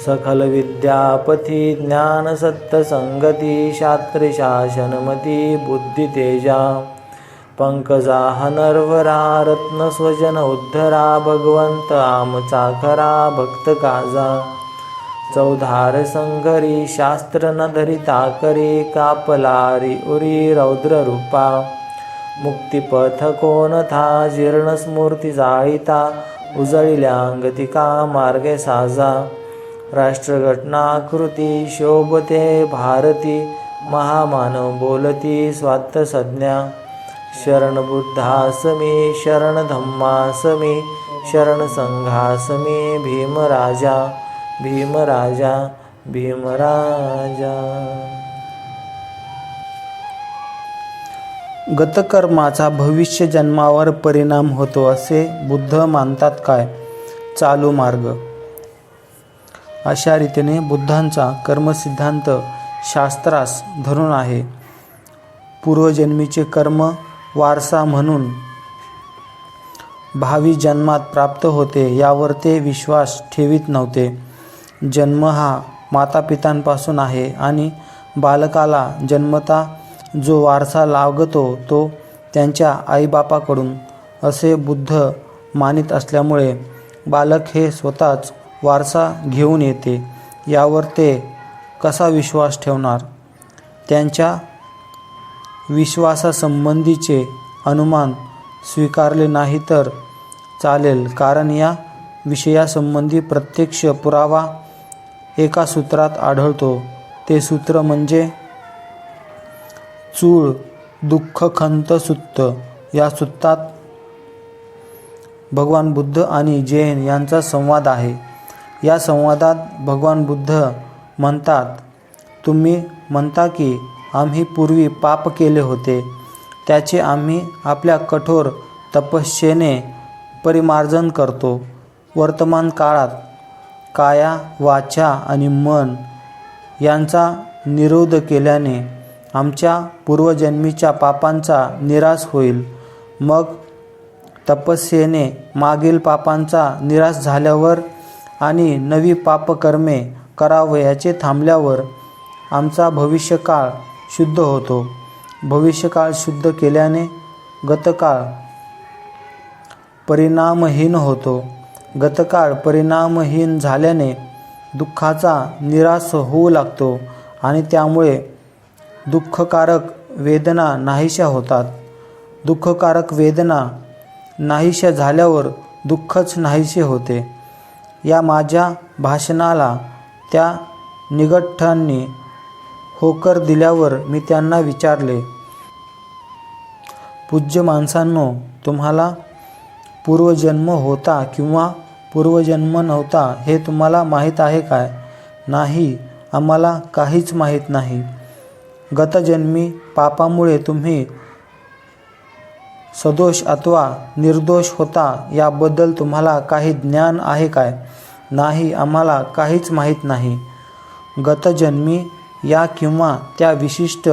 सकलविद्यापथि ज्ञानसत्तसङ्गति शास्त्रशासनमति बुद्धितेजा। पङ्कजाः नर्वरा रत्नस्वजन उद्धरा भगवन्त आमचाखरा भक्तकाजा। चौधार संघरी शास्त्र न धरिता करी कापलारी उरी रौद्ररूपा। मुक्तिपथ कोणथा जीर्णस्मूर्ती जाळीता उजळिल्यांगतिका मार्गे साजा। राष्ट्रघटनाकृती शोभते भारती महामानव बोलती स्वात्त संज्ञा शरणबुद्धासमे शरणधम्मासमे शरणसङ्घासमे भीमराजा। भीमराजा भीमराजा। गतकर्माचा भविष्य जन्मावर परिणाम होतो असे बुद्ध मानतात काय? चालू मार्ग अशा रीतीने बुद्धांचा कर्मसिद्धांत शास्त्रास धरून आहे. पूर्वजन्मीचे कर्म वारसा म्हणून भावी जन्मात प्राप्त होते यावर ते विश्वास ठेवीत नव्हते. जन्म हा मातापितांपासून आहे आणि बालकाला जन्मता जो वारसा लागतो तो त्यांच्या आईबापाकडून असे बुद्ध मानित असल्यामुळे बालक हे स्वतःच वारसा घेऊन येते. यावर ते कसा विश्वास ठेवणार? त्यांच्या विश्वासासंबंधीचे अनुमान स्वीकारले नाही तर चालेल कारण या विषयासंबंधी प्रत्यक्ष पुरावा एका सूत्रात आढळतो. ते सूत्र म्हणजे चूळ दुःख खंत सुत्त. या सुत्तात भगवान बुद्ध आणि जैन यांचा संवाद आहे. या संवादात भगवान बुद्ध म्हणतात तुम्ही म्हणता की आम्ही पूर्वी पाप केले होते. त्याचे आम्ही आपल्या कठोर तपस्येने परिमार्जन करतो. वर्तमान काळात काया वाचा आणि मन यांचा निरोध केल्याने आमच्या पूर्वजन्मीच्या पापांचा निराश होईल. मग तपस्येने मागील पापांचा निराश झाल्यावर आणि नवी पापकर्मे करावयाचे थांबल्यावर आमचा भविष्यकाळ शुद्ध होतो. भविष्यकाळ शुद्ध केल्याने गतकाळ परिणामहीन होतो. गतकाळ परिणामहीन झाल्याने दुःखाचा निराश होऊ लागतो आणि त्यामुळे दुःखकारक वेदना नाहीशा होतात. दुःखकारक वेदना नाहीशा झाल्यावर दुःखच नाहीसे होते. या माझ्या भाषणाला त्या निगठ्ठांनी होकर दिल्यावर मी त्यांना विचारले पूज्य माणसांनो तुम्हाला पूर्वजन्म होता किंवा पूर्वजन्म नव्हता हे तुम्हाला माहीत आहे काय? नाही आम्हाला काहीच माहीत नाही. गतजन्मी पापामुळे तुम्ही सदोष अथवा निर्दोष होता याबद्दल तुम्हाला काही ज्ञान आहे काय? नाही आम्हाला काहीच माहीत नाही. गतजन्मी या किंवा त्या विशिष्ट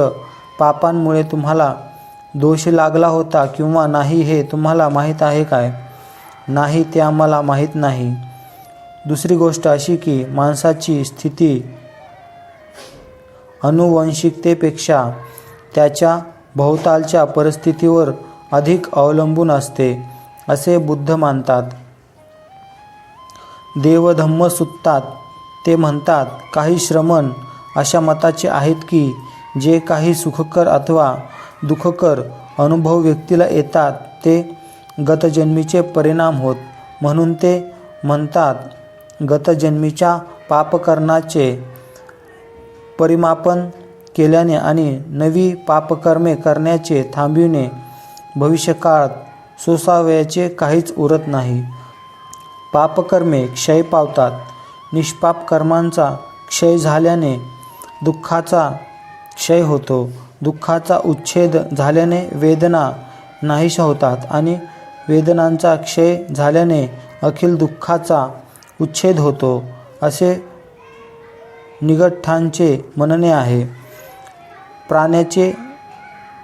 पापांमुळे तुम्हाला दोष लागला होता किंवा नाही हे तुम्हाला माहीत आहे काय? नाही ते आम्हाला माहीत नाही. दुसरी गोष्ट अशी की माणसाची स्थिती अनुवंशिकतेपेक्षा त्याच्या भोवतालच्या परिस्थितीवर अधिक अवलंबून असते असे बुद्ध मानतात. देवधम्म सुत्तात. ते म्हणतात काही श्रमण अशा मताचे आहेत की जे काही सुखकर अथवा दुःखकर अनुभव व्यक्तीला येतात ते गतजन्मीचे परिणाम होत म्हणून ते म्हणतात गतजन्मीच्या पापकर्णाचे परिमापन केल्याने आणि नवी पापकर्मे करण्याचे थांबविणे भविष्यकाळात सोसावयाचे काहीच उरत नाही. पापकर्मे क्षय पावतात. निष्पाप कर्मांचा क्षय झाल्याने दुःखाचा क्षय होतो. दुःखाचा उच्छेद झाल्याने वेदना नाहीशा होतात आणि वेदनांचा क्षय झाल्याने अखिल दुःखाचा उच्छेद होतो असे निगठ्ठांचे म्हणणे आहे. प्राण्याचे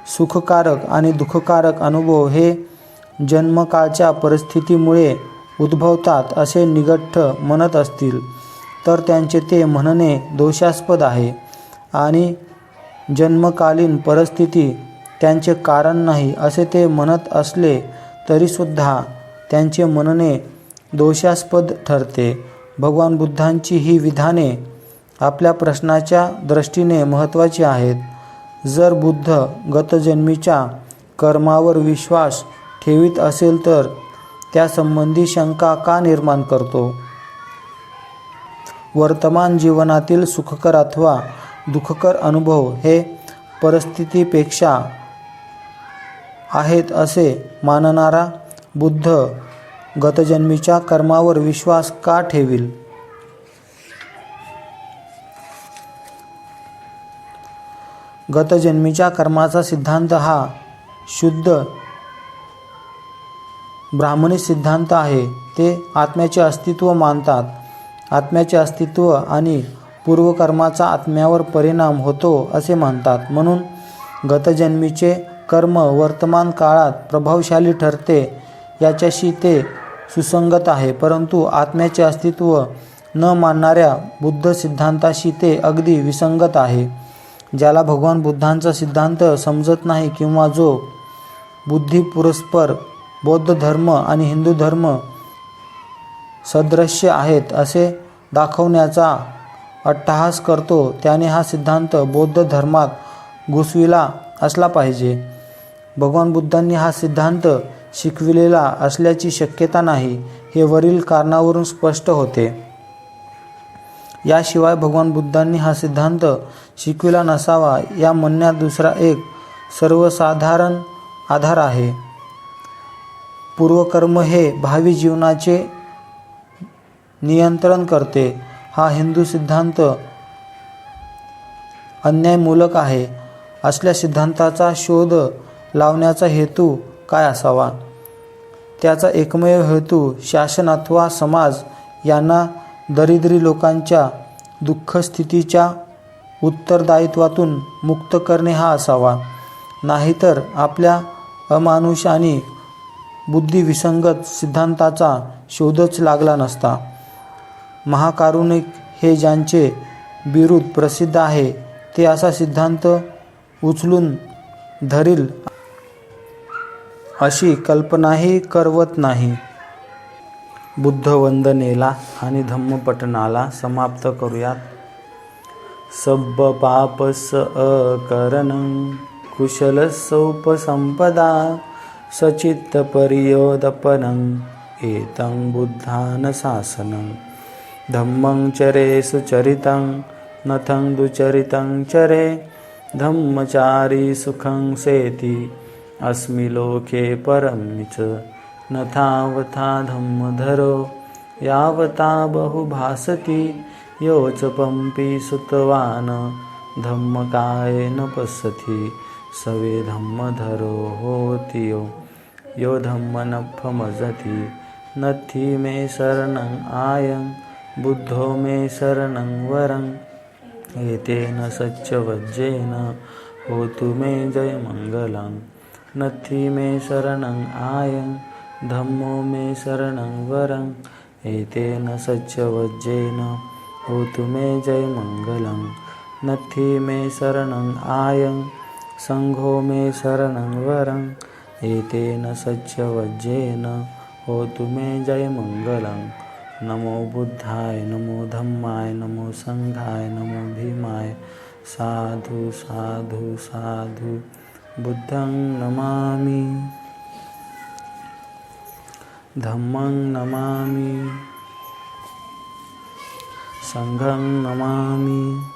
सुखकारक आणि दुःखकारक अनुभव हे जन्मकाळच्या परिस्थितीमुळे उद्भवतात असे निगठ्ठ म्हणत असतील तर त्यांचे ते म्हणणे दोषास्पद आहे. आणि जन्मकालीन परिस्थिती त्यांचे कारण नाही असे ते म्हणत असले तरीसुद्धा त्यांचे म्हणणे दोषास्पद ठरते. भगवान बुद्धांची ही विधाने आपल्या प्रश्नाच्या दृष्टीने महत्त्वाची आहेत. जर बुद्ध गतजन्मीच्या कर्मावर विश्वास ठेवीत असेल तर त्यासंबंधी शंका का निर्माण करतो? वर्तमान जीवनातील सुखकर अथवा दुःखकर अनुभव हे परिस्थितीपेक्षा आहेत असे मानणारा बुद्ध गतजन्मीच्या कर्मावर विश्वास का ठेवील? गतजन्मीच्या कर्माचा सिद्धांत हा शुद्ध ब्राह्मणी सिद्धांत आहे. ते आत्म्याचे अस्तित्व मानतात. आत्म्याचे अस्तित्व आणि पूर्वकर्माचा आत्म्यावर परिणाम होतो असे मानतात. म्हणून गतजन्मीचे कर्म वर्तमान काळात प्रभावशाली ठरते याच्याशी ते सुसंगत आहे. परंतु आत्म्याचे अस्तित्व न मानणाऱ्या बुद्ध सिद्धांताशी ते अगदी विसंगत आहे. ज्याला भगवान बुद्धांचा सिद्धांत समजत नाही किंवा जो बुद्धी पुरस्पर बौद्ध धर्म आणि हिंदू धर्म सदृश्य आहेत असे दाखवण्याचा अट्टहास करतो त्याने हा सिद्धांत बौद्ध धर्मात घुसविला असला पाहिजे. भगवान बुद्धांनी हा सिद्धांत शिकविलेला असल्याची शक्यता नाही हे वरील कारणावरून स्पष्ट होते. याशिवाय भगवान बुद्धांनी हा सिद्धांत शिकविला नसावा या म्हणण्यात दुसरा एक सर्वसाधारण आधार आहे. पूर्वकर्म हे भावी जीवनाचे नियंत्रण करते. हा हिंदू सिद्धांत अन्यायमूलक आहे. असल्या सिद्धांताचा शोध लावण्याचा हेतू काय असावा? त्याचा एकमेव हेतू शासन अथवा समाज यांना दरिद्री लोकांच्या दुःखस्थितीच्या उत्तरदायित्वातून मुक्त करणे हा असावा. नाहीतर आपल्या अमानुष आणि बुद्धिविसंगत सिद्धांताचा शोधच लागला नसता. महाकारुणिक हे ज्यांचे बिरुद प्रसिद्ध आहे ते असा सिद्धांत उचलून धरील अशी कल्पनाही करवत नाही. बुद्ध वंदनेला आणि धम्मपठणाला समाप्त करूयात. सब्ब पापस अकरणं कुशलसोपसंपदा सचित्तपर्योदपनं एतं बुद्धानशासनं। धम्मं चरे सुचरितं नथं दुचरितं चरे धम्मचारी सुखं सेति अस्मि लोके परं च नथावथा धम्मधरो यावता बहुभासति यो च पम्पि सुतवान् न पश्यति सवे धम्मधरो होती यो यो धम्मनफमजति नथी मे शरणं आयं बुद्धो मे शरणं वरं। एतेन सच्चवज्जेन होतु मे जयमङ्गलम् नथी मे शरणं आयं धम्मो मे शरणं वरं। एतेन सच्चवज्जेन होतु मे जयमङ्गलं नथी मे शरणं आयं संघो मे शरणं वरं एतेन सच्चवज्जेन होतु मे जयमङ्गलं नमो बुद्धाय नमो धम्माय नमो संघाय नमो भीमाय। साधु साधु साधु बुद्धं नमामि। धम्मं नमामि। सङ्घं नमामि।